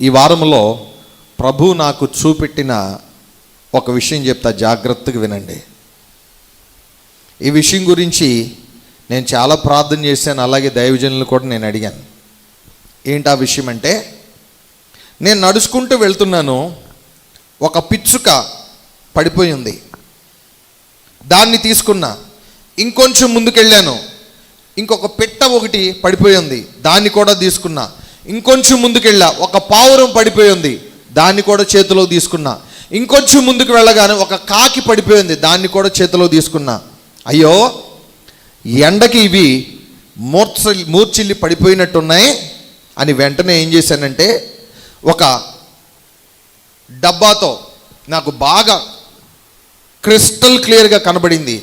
ఈ వారంలో ప్రభు నాకు చూపెట్టిన ఒక విషయం చెప్తా జాగ్రత్తగా వినండి. ఈ విషయం గురించి నేను చాలా ప్రార్థన చేశాను అలాగే దైవజనులు కూడా నేను అడిగాను. ఏంటి ఆ విషయం అంటే నేను నడుచుకుంటూ వెళ్తున్నాను ఒక పిచ్చుక పడిపోయి ఉంది. దాన్ని తీసుకున్నా ఇంకొంచెం ముందుకెళ్ళాను ఇంకొక పెట్ట ఒకటి పడిపోయి ఉంది దాన్ని కూడా తీసుకున్నా. ఇంకొంచెం ముందుకెళ్ళా. ఒక పావురం పడిపోయి ఉంది. దాన్ని కూడా చేతిలో తీసుకున్నా. ఇంకొంచెం ముందుకు వెళ్ళగానే ఒక కాకి పడిపోయింది దాన్ని కూడా చేతిలో తీసుకున్నా. అయ్యో ఎండకి ఇవి మూర్చ మూర్చిల్లి పడిపోయినట్టున్నాయి అని వెంటనే ఏం చేశానంటే ఒక డబ్బాతో నాకు బాగా క్రిస్టల్ క్లియర్గా కనబడింది.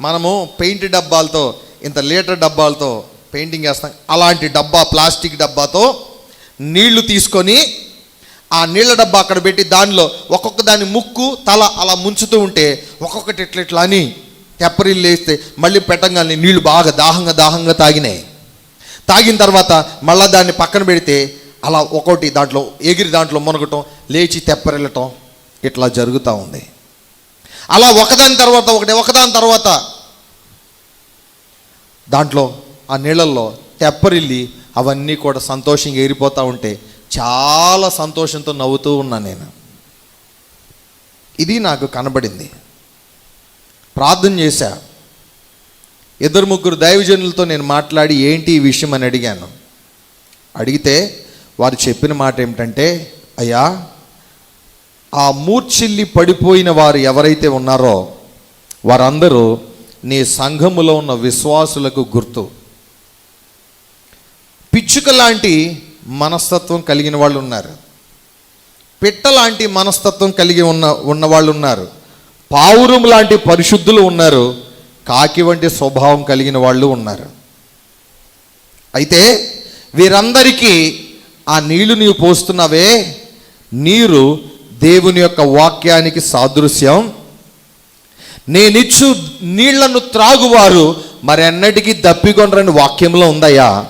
మనము పెయింట్ డబ్బాలతో ఇంత లీటర్ డబ్బాలతో పెయింటింగ్ వేస్తాం. అలాంటి డబ్బా ప్లాస్టిక్ డబ్బాతో నీళ్ళు తీసుకొని ఆ నీళ్ళ డబ్బా అక్కడ పెట్టి దానిలో ఒక్కొక్క దాని ముక్కు తల అలా ముంచుతూ ఉంటే ఒక్కొక్కటి ఇట్లా ఇట్లా అని తెప్పరిల్లు వేస్తే మళ్ళీ పెట్టంగానే నీళ్ళు బాగా దాహంగా దాహంగా తాగినాయి. తాగిన తర్వాత మళ్ళీ దాన్ని పక్కన పెడితే అలా ఒకటి దాంట్లో ఎగిరి దాంట్లో మునగటం లేచి తెప్పరిల్లటం ఇట్లా జరుగుతూ ఉంది. అలా ఒకదాని తర్వాత ఒకటి ఒకదాని తర్వాత దాంట్లో ఆ నీళ్ళల్లో తెప్పరిల్లి అవన్నీ కూడా సంతోషంగా ఎగిరిపోతూ ఉంటే చాలా సంతోషంతో నవ్వుతూ ఉన్నా నేను. ఇది నాకు కనబడింది. ప్రార్థన చేశా. ఇద్దరు ముగ్గురు దైవజనులతో నేను మాట్లాడి ఏంటి ఈ విషయం అని అడిగాను. అడిగితే వారు చెప్పిన మాట ఏమిటంటే అయ్యా ఆ మూర్చిల్లి పడిపోయిన వారు ఎవరైతే ఉన్నారో వారందరూ నీ సంఘములో ఉన్న విశ్వాసులకు గుర్తు. పిచ్చుక లాంటి మనస్తత్వం కలిగిన వాళ్ళు ఉన్నారు పిట్ట లాంటి మనస్తత్వం కలిగి ఉన్న ఉన్నవాళ్ళు ఉన్నారు పావురం లాంటి పరిశుద్ధులు ఉన్నారు. కాకి వంటి స్వభావం కలిగిన వాళ్ళు ఉన్నారు. అయితే వీరందరికీ ఆ నీళ్ళు నీవు పోస్తున్నావే. నీరు దేవుని యొక్క వాక్యానికి సాదృశ్యం. నేనిచ్చు నీళ్ళను త్రాగువారు మరెన్నటికీ దప్పికొనరని వాక్యంలో ఉందయ్యా.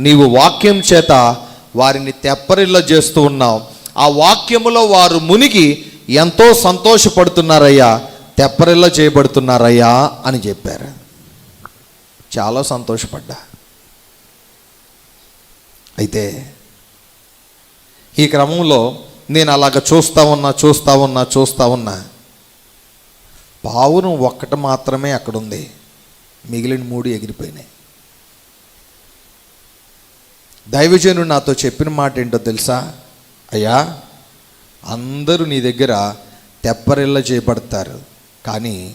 నీవు వాక్యం చేత వారిని తెప్పరిల్ల చేస్తూ ఉన్నావు. ఆ వాక్యములో వారు మునిగి ఎంతో సంతోషపడుతున్నారయ్యా తెప్పరిల్ల చేయబడుతున్నారయ్యా అని చెప్పారు. చాలా సంతోషపడ్డా. అయితే ఈ క్రమంలో నేను అలాగ చూస్తా ఉన్నా చూస్తా ఉన్నా చూస్తా ఉన్నా పావురం ఒక్కటి మాత్రమే అక్కడుంది. మిగిలిన మూడు ఎగిరిపోయినాయి. దైవజనుడు నాతో చెప్పిన మాట ఏంటో తెలుసా? అయ్యా అందరూ నీ దగ్గర తెప్పరిల్ల చేయబడతారు కానీ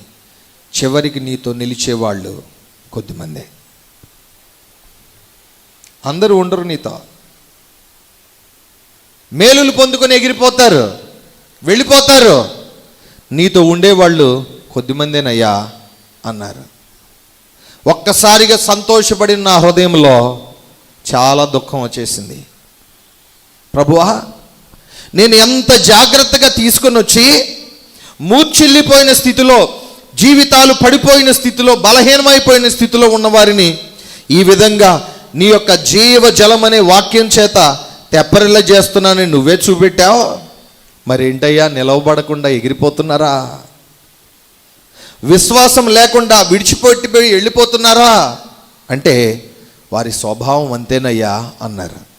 చివరికి నీతో నిలిచేవాళ్ళు కొద్దిమందే. అందరూ ఉండరు నీతో. మేలులు పొందుకొని ఎగిరిపోతారు వెళ్ళిపోతారు. నీతో ఉండేవాళ్ళు కొద్దిమందేనయ్యా అన్నారు. ఒక్కసారిగా సంతోషపడిన నా హృదయంలో చాలా దుఃఖం వచ్చేసింది. ప్రభువా నేను ఎంత జాగ్రత్తగా తీసుకొని వచ్చి మూర్చిల్లిపోయిన స్థితిలో జీవితాలు పడిపోయిన స్థితిలో బలహీనమైపోయిన స్థితిలో ఉన్నవారిని ఈ విధంగా నీ యొక్క జీవ జలం అనే వాక్యం చేత తెప్పరిల్ల చేస్తున్నానని నువ్వే చూపెట్టావు? మరేంటయ్యా నిలవబడకుండా ఎగిరిపోతున్నారా? విశ్వాసం లేకుండా విడిచిపెట్టిపోయి వెళ్ళిపోతున్నారా? అంటే వారి స్వభావం అంతేనయ్యా అన్నారు.